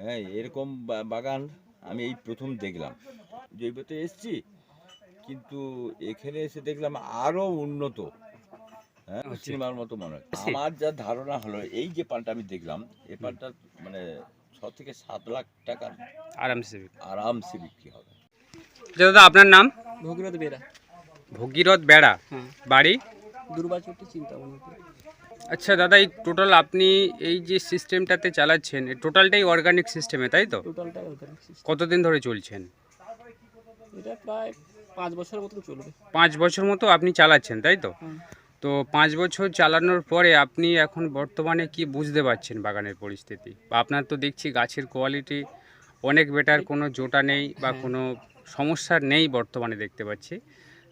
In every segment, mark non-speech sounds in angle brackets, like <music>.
হ্যাঁ এরকম বাগান আমি এই প্রথম দেখলাম। জৈবতে এসছি কিন্তু এখানে এসে দেখলাম আরও উন্নত। হ্যাঁ আচ্ছা। সিনেমার মতো মনে হয়। আচ্ছা। আমার যা ধারণা হলো এই যে পানটা আমি দেখলাম এই পানটা মানে ছ থেকে সাত লাখ টাকার আরামসে আরামসে বিক্রি হবে। আচ্ছা দাদা আপনার নাম? ভগীরথ বেরা ভগীরথ বেড়া। হ্যাঁ। বাড়ি? দুর্বাচুটি চিন্তা ভাবনা আচ্ছা দাদা এই টোটাল আপনি এই যে সিস্টেমটাতে চালাচ্ছেন টোটালটাই অর্গানিক সিস্টেমে তাই তো? টোটালটাই অর্গানিক সিস্টেম কতদিন ধরে চলছেন? এটা প্রায় পাঁচ বছরের মতন চলবে। পাঁচ বছর মতো আপনি চালাচ্ছেন তাই তো? তো পাঁচ বছর চালানোর পরে আপনি এখন বর্তমানে কি বুঝতে পারছেন বাগানের পরিস্থিতি? বা আপনার তো দেখছি গাছের কোয়ালিটি অনেক বেটার কোনো জোটা নেই বা হ্যাঁ। কোনো সমস্যা নেই বর্তমানে দেখতে পাচ্ছি।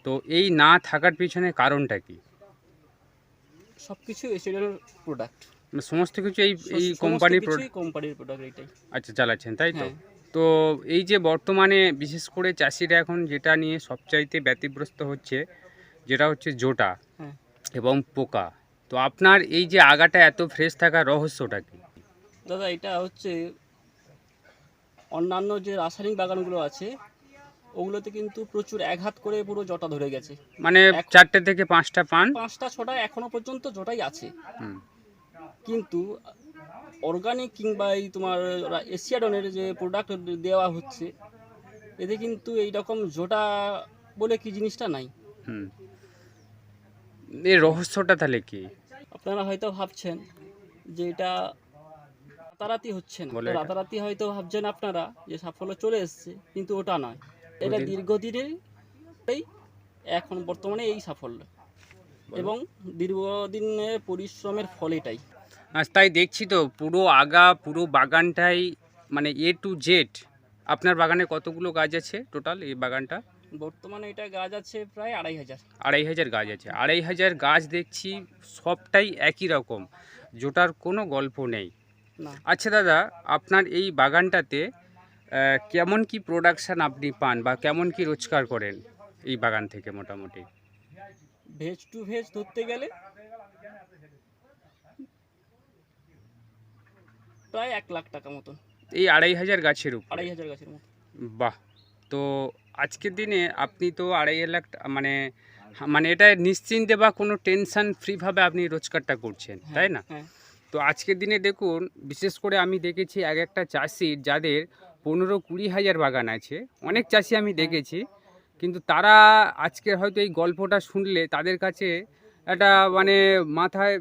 তো এই না থাকার পিছনে কারণটা কি? সব কিছু এসিডের প্রোডাক্ট মানে সমস্ত কিছু এই এই কোম্পানির প্রোডাক্ট কোম্পানির প্রোডাক্ট এটাই। আচ্ছা চালাচ্ছেন তাই তো? হ্যাঁ। তো এই যে বর্তমানে বিশেষ করে চাষিরা এখন যেটা নিয়ে সবচাইতে ব্যতিগ্রস্ত হচ্ছে যেটা হচ্ছে জোটা হ্যাঁ। এবং পোকা। তো আপনার এই যে আগাটা এত ফ্রেশ থাকার রহস্যটা কি? দাদা এটা হচ্ছে অন্যান্য যে রাসায়নিক বাগানগুলো আছে ওগুলোতে কিন্তু প্রচুর একঘাত করে পুরো জটা ধরে গেছে। মানে চারটে থেকে পাঁচটা পান? পাঁচটা ছটা এখনও পর্যন্ত জটাই আছে। কিন্তু অর্গানিক কিংবা এই তোমার এশিয়াডনের যে প্রোডাক্ট দেওয়া হচ্ছে এতে কিন্তু এই রকম জোটা বলে কি জিনিসটা নাই। হুম। এর রহস্যটা তাহলে কি? আপনারা হয়তো ভাবছেন যে এটা রাতারাতি হচ্ছে না? রাতারাতি হয়তো ভাবছেন আপনারা যে সাফল্য চলে এসছে কিন্তু ওটা নয়। এটা দীর্ঘদিন- দীর্ঘদিনের এই এখন বর্তমানে এই সাফল্য। এবং দীর্ঘদিনের পরিশ্রমের ফল এটাই। তাই দেখছি তো পুরো আগা পুরো বাগানটাই মানে এ টু জেড আপনার বাগানে কতগুলো গাছ আছে টোটাল এই বাগানটা? বর্তমানে এটা গাছ আছে প্রায় আড়াই হাজার। আড়াই হাজার গাছ আছে। আড়াই হাজার গাছ দেখছি সবটাই একই রকম। জোটার কোনো গল্প নেই। আচ্ছা দাদা আপনার এই বাগানটাতে কেমন কি প্রোডাকশান আপনি পান বা কেমন কি রোজগার করেন এই বাগান থেকে মোটামুটি? ভেজ টু ভেজ ধরতে গেলে? প্রায় এক লাখ টাকা মতন। এই আড়াই হাজার গাছের উপর? আড়াই হাজার গাছের মতো বাহ! তো আজকের দিনে আপনি তো আড়াই লাখ মানে মানে এটা নিশ্চিন্তে বা কোনো টেনশন ফ্রিভাবে আপনি রোজগারটা করছেন হ্যাঁ, তাই না? হ্যাঁ। তো আজকের দিনে দেখুন বিশেষ করে আমি দেখেছি এক একটা চাষির যাদের পনেরো কুড়ি হাজার বাগান আছে। অনেক চাষি আমি দেখেছি কিন্তু তারা আজকে হয়তো এই গল্পটা শুনলে তাদের কাছে একটা মানে মাথায়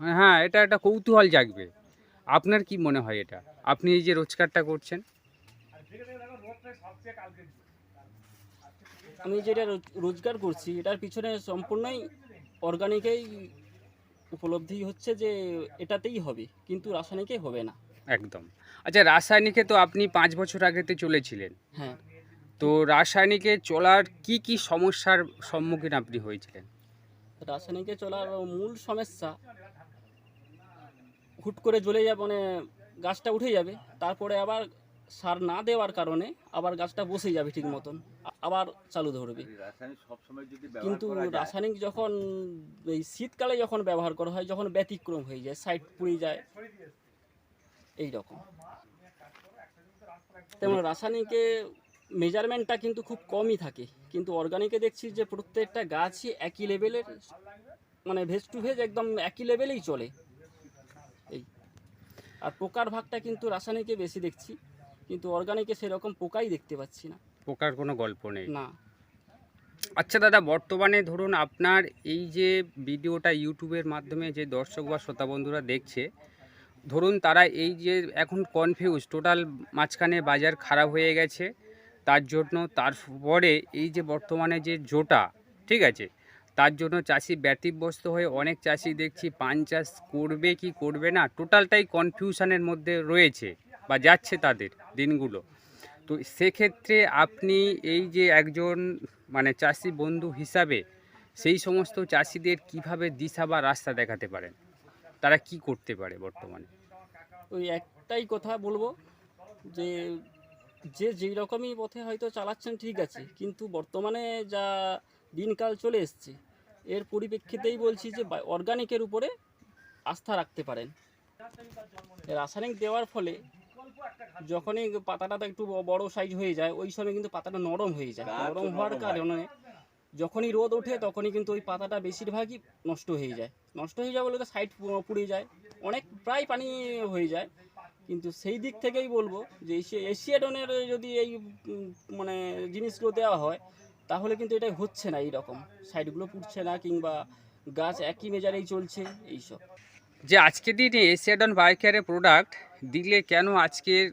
হ্যাঁ এটা একটা কৌতূহল জাগবে। আপনার কি মনে হয় এটা? আপনি এই যে রোজগারটা করছেন? আমি যেটা রোজগার করছি এটার পিছনে সম্পূর্ণই অর্গানিকেই উপলব্ধি হচ্ছে যে এটাতেই হবে কিন্তু রাসায়নিকে হবে না। একদম। আচ্ছা রাসায়নিকে তো আপনি পাঁচ বছর আগেতে চলেছিলেন। হ্যাঁ। তো রাসায়নিকে চলার কি কি সমস্যার সম্মুখীন আপনি হয়েছিলেন? রাসায়নিকে চলার মূল সমস্যা হুট করে জ্বলে যাবে মানে গাছটা উঠে যাবে তারপরে আবার সার না দেওয়ার কারণে আবার গাছটা বসে যাবে ঠিক মতন আবার চালু ধরবে। কিন্তু রাসায়নিক যখন এই শীতকালে যখন ব্যবহার করা হয় যখন ব্যতিক্রম হয়ে যায় সাইড পুড়ে যায় এই রকম তেমন রাসায়নিকে মেজারমেন্টটা কিন্তু খুব কমই থাকে। কিন্তু অর্গানিকে দেখছি যে প্রত্যেকটা গাছই একই লেভেলের মানে ভেজ টু ভেজ একদম একই লেভেলেই চলে। এই। আর পোকার ভাগটা কিন্তু রাসায়নিকে বেশি দেখছি কিন্তু অর্গানিকে সেরকম পোকাই দেখতে পাচ্ছি না। পোকার কোনো গল্প নেই। না। আচ্ছা দাদা বর্তমানে ধরুন আপনার এই যে ভিডিওটা ইউটিউবের মাধ্যমে যে দর্শক বা শ্রোতা বন্ধুরা দেখছে ধরুন তারা এই যে এখন কনফিউজ টোটাল মাঝখানে বাজার খারাপ হয়ে গেছে, তার জন্য তারপরে এই যে বর্তমানে যে জোটা, ঠিক আছে? তার জন্য চাষি ব্যতিব্যস্ত হয়ে অনেক চাষি দেখছি পান চাষ করবে কি করবে না টোটালটাই কনফিউশনের মধ্যে রয়েছে বা যাচ্ছে তাদের দিনগুলো। তো সেক্ষেত্রে আপনি এই যে একজন মানে চাষি বন্ধু হিসাবে সেই সমস্ত চাষিদের কীভাবে দিশা বা রাস্তা দেখাতে পারেন? তারা কি করতে পারে বর্তমানে? ওই একটাই কথা বলব যে যে যেই রকমই পথে হয়তো চালাচ্ছেন ঠিক আছে কিন্তু বর্তমানে যা দিনকাল চলে এসছে এর পরিপ্রেক্ষিতেই বলছি যে অর্গানিকের উপরে আস্থা রাখতে পারেন। রাসায়নিক দেওয়ার ফলে যখনই পাতাটা একটু বড় সাইজ হয়ে যায় ওই সময় কিন্তু পাতাটা নরম হয়ে যায়। নরম হওয়ার কারণে যখনই রোদ ওঠে তখনই কিন্তু ওই পাতাটা বেশিরভাগই নষ্ট হয়ে যায়। নষ্ট হয়ে যাওয়া বলে তো সাইড পুড়ে যায়। অনেক প্রায় পানি হয়ে যায়। কিন্তু সেই দিক থেকেই বলব যে এশিয়া- এশিয়াডনের যদি এই মানে জিনিসগুলো দেওয়া হয়, তাহলে কিন্তু এটা হচ্ছে না এই রকম সাইডগুলো পুড়ছে না কিংবা গাছ একই মেজারেই চলছে, এইসব। যে আজকের দিনে এশিয়াডন বায়োকেয়ারের প্রোডাক্ট দিলে কেন আজকের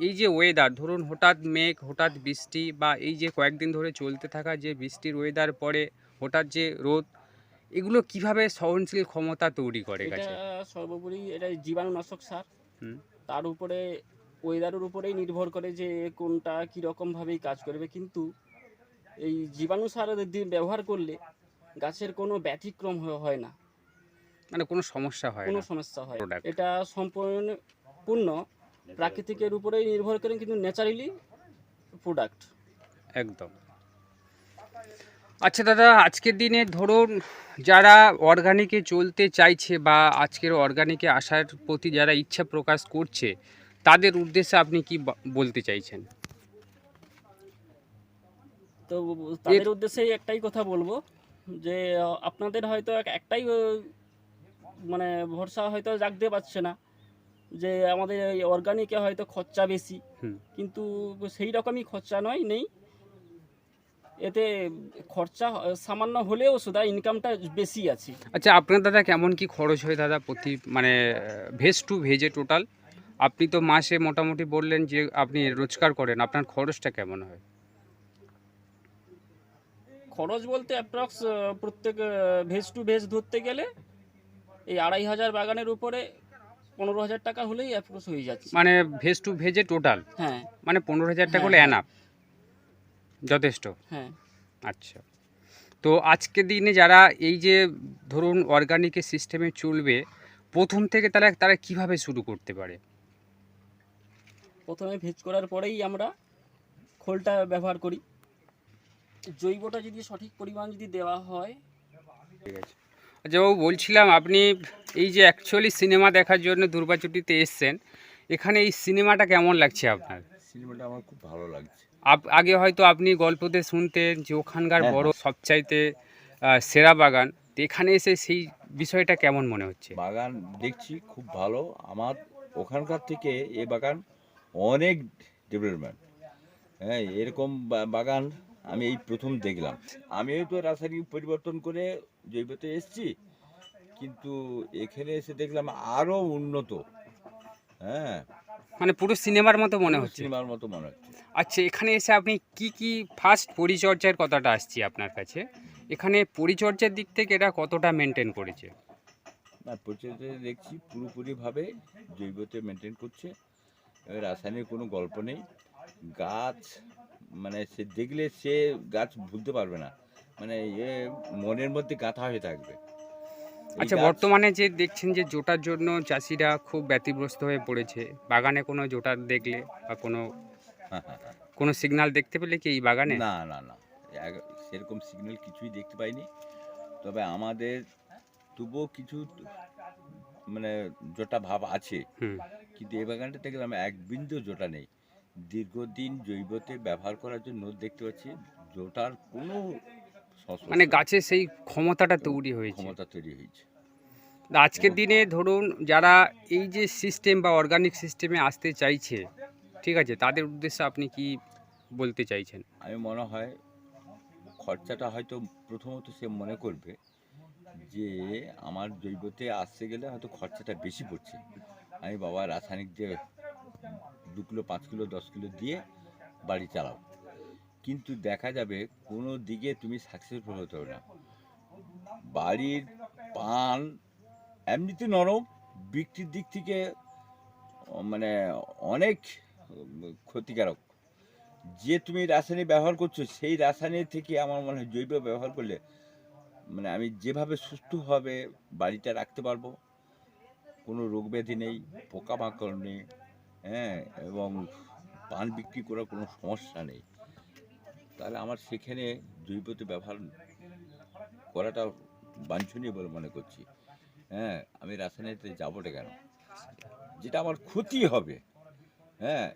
এই যে ওয়েদার ধরুন হঠাৎ মেঘ হঠাৎ বৃষ্টি বা এই যে কয়েকদিন ধরে চলতে থাকা যে বৃষ্টির ওয়েদার পরে হঠাৎ যে রোদ এগুলো কীভাবে সহনশীল ক্ষমতা তৈরি করে গাছে? সর্বোপরি এটা জীবাণুনাশক সার। তার উপরে ওয়েদারের উপরেই নির্ভর করে যে কোনটা কীরকম ভাবেই কাজ করবে। কিন্তু এই জীবাণু সার ব্যবহার করলে গাছের কোনো ব্যতিক্রম হয় না। মানে কোনো সমস্যা হয় কোনো সমস্যা হয় এটা সম্পূর্ণ পূর্ণ প্রাকৃতিকের উপরেই নির্ভর করে কিন্তু ন্যাচারালি প্রোডাক্ট একদম। আচ্ছা দাদা আজকের দিনে ধরুন যারা অর্গানিকে চলতে চাইছে বা আজকের অর্গানিকে আসার প্রতি যারা ইচ্ছা প্রকাশ করছে তাদের উদ্দেশ্যে আপনি কি বলতে চাইছেন? তো তাদের উদ্দেশ্যে একটাই কথা বলব যে আপনাদের হয়তো এক- একটাই মানে ভরসা হয়তো জাগতে পারছে না যে আমাদের এই অর্গানিকে হয়তো খরচা বেশি। কিন্তু সেই রকমই খরচা নয় নেই। এতে খরচা সামান্য হলেও সুদা ইনকামটা বেশি আছে। আচ্ছা আপনার দাদা কেমন কি খরচ হয় দাদা প্রতি মানে ভেজ টু ভেজে টোটাল আপনি তো মাসে মোটামুটি বললেন যে আপনি রোজগার করেন আপনার খরচটা কেমন হয়? খরচ বলতে অ্যাপ্রক্স প্রত্যেক ভেজ টু ভেজ ধরতে গেলে এই আড়াই হাজার বাগানের উপরে পনেরো হাজার টাকা হলেই অ্যাপ্রক্স হয়ে যাচ্ছে। মানে ভেজ টু ভেজে টোটাল? হ্যাঁ। মানে পনেরো হাজার টাকা হ্যাঁ, হলে। অ্যানাপ যথেষ্ট? হ্যাঁ। আচ্ছা। তো আজকের দিনে যারা এই যে ধরুন অর্গানিকের সিস্টেমে চলবে প্রথম থেকে তারা তারা কীভাবে শুরু করতে পারে? প্রথমে ভেজ করার পরেই আমরা খোলটা ব্যবহার করি। জৈবটা যদি সঠিক পরিমাণ যদি দেওয়া হয় আচ্ছা বাবু বলছিলাম আপনি এই যে অ্যাকচুয়ালি সিনেমা দেখার জন্য দুর্গাচুটিতে এসছেন এখানে এই সিনেমাটা কেমন লাগছে আপনার? সিনেমাটা আমার খুব ভালো লাগছে। আগে হয়তো আপনি গল্পতে শুনতেন যে ওখানকার হ্যাঁ, বড় সবচাইতে সেরা বাগান তো এখানে এসে সেই বিষয়টা কেমন মনে হচ্ছে? বাগান দেখছি খুব ভালো। আমার ওখানকার থেকে এ বাগান অনেক ডেভেলপমেন্ট হ্যাঁ এরকম বাগান আমি এই প্রথম দেখলাম। আমিও তো রাসায়নিক পরিবর্তন করে জৈবতে এসেছি কিন্তু এখানে এসে দেখলাম আরও উন্নত। হ্যাঁ। মানে পুরো সিনেমার মতো মনে হচ্ছে। সিনেমার মতো মনে হচ্ছে। আচ্ছা এখানে এসে আপনি কি কি ফার্স্ট পরিচর্যার কথাটা আসছি আপনার কাছে? এখানে পরিচর্যার দিক থেকে এটা কতটা মেনটেন করেছে? না পরিচর্যা দেখছি পুরোপুরিভাবে জৈবতে মেনটেন করছে। রাসায়নিক কোনো গল্প নেই। গাছ মানে সে দেখলে সে গাছ ভুলতে পারবে না। মানে এ মনের মধ্যে গাঁথা হয়ে থাকবে। আচ্ছা বর্তমানে যে দেখছেন যে জোটার জন্য চাষিরা খুব ব্যতিগ্রস্ত হয়ে পড়েছে বাগানে কোনো জোটার দেখলে বা কোনো <laughs> কোনো সিগনাল দেখতে পেলে কি এই বাগানে? না না না সেরকম সিগন্যাল কিছুই দেখতে পাইনি। তবে আমাদের তবুও কিছু মানে জোটা ভাব আছে। কিন্তু এই বাগানটা দেখলাম এক বিন্দু জোটা নেই। দীর্ঘদিন জৈবতে ব্যবহার করার জন্য দেখতে পাচ্ছি জোটার কোনো মানে নেই। গাছে সেই ক্ষমতাটা তৈরি হয়েছে। ক্ষমতা তৈরি হয়েছে। আজকের দিনে ধরুন যারা এই যে সিস্টেম বা অর্গানিক সিস্টেমে আসতে চাইছে ঠিক আছে তাদের উদ্দেশ্যে আপনি কি বলতে চাইছেন? আমি মনে হয় খরচাটা হয়তো প্রথমত সে মনে করবে যে আমার জৈবতে আসতে গেলে হয়তো খরচাটা বেশি পড়ছে। আমি বাবা রাসায়নিক যে দু কিলো পাঁচ কিলো দশ কিলো দিয়ে বাড়ি চালাও কিন্তু দেখা যাবে কোনো দিকে তুমি সাকসেসফুল হতে হবে না। বাড়ির পান এমনিতে নরম, বিক্রির দিক থেকে মানে অনেক ক্ষতিকারক। যে তুমি রাসায়নিক ব্যবহার করছ, সেই রাসায়নিক থেকে আমার মনে হয় জৈব ব্যবহার করলে মানে আমি যেভাবে সুস্থভাবে বাড়িটা রাখতে পারব, কোনো রোগ ব্যাধি নেই, পোকামাকড় নেই হ্যাঁ এবং পান বিক্রি করার কোনো সমস্যা নেই। তাহলে আমার সেখানে জৈবতে ব্যবহার করাটা বাঞ্ছনীয় বলে মনে করছি। হ্যাঁ আমি রাসায়নিকতে যাবোটা কেন? যেটা আমার ক্ষতি হবে। হ্যাঁ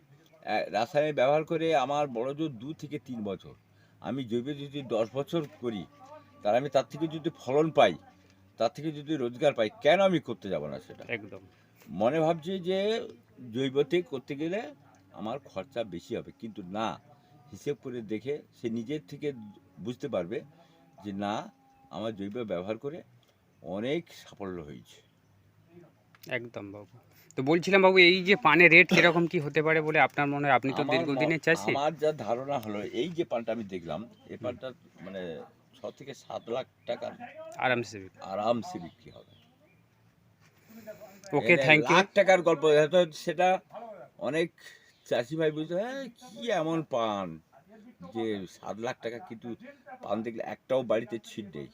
রাসায়নিক ব্যবহার করে আমার বড় জোর দু থেকে তিন বছর। আমি জৈব যদি দশ বছর করি তার আমি তার থেকে যদি ফলন পাই তার থেকে যদি রোজগার পাই কেন আমি করতে যাব না সেটা? একদম। মনে ভাবছি যে জৈবতে করতে গেলে আমার খরচা বেশি হবে। কিন্তু না হিসেব করে দেখে সে নিজের থেকে বুঝতে পারবে যে না আমার জৈব ব্যবহার করে অনেক সাফল্য হয়েছে। একদম বাবু। তো বলছিলাম বাবু এই যে পানের রেট কীরকম কি হতে পারে বলে আপনার মনে হয়? আপনি তো দীর্ঘদিনের ম- চাষি। আমার যা ধারণা হলো এই যে পানটা আমি দেখলাম এই পানটা মানে ছ থেকে সাত লাখ টাকা আরামসে আরামসে বিক্রি হবে। ওকে থ্যাংক ইউ লাখ টাকার গল্প সেটা অনেক চাষি ভাই বুঝতে হ্যাঁ কি এমন পান? যে সাত লাখ টাকা কিন্তু পান দেখলে একটাও বাড়িতে ছিট নেই।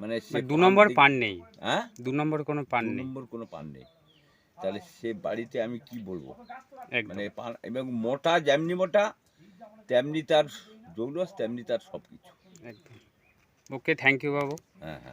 মানে সে দু নম্বর পান নেই। হ্যাঁ? দু নম্বর কোনো পান নেই। নম্বর কোনো পান নেই। তাহলে সে বাড়িতে আমি কি বলব? মানে পান এবং মোটা যেমনি মোটা তেমনি তার জৌলস তেমনি তার সব কিছু একদম। ওকে থ্যাংক ইউ বাবু। হ্যাঁ হ্যাঁ।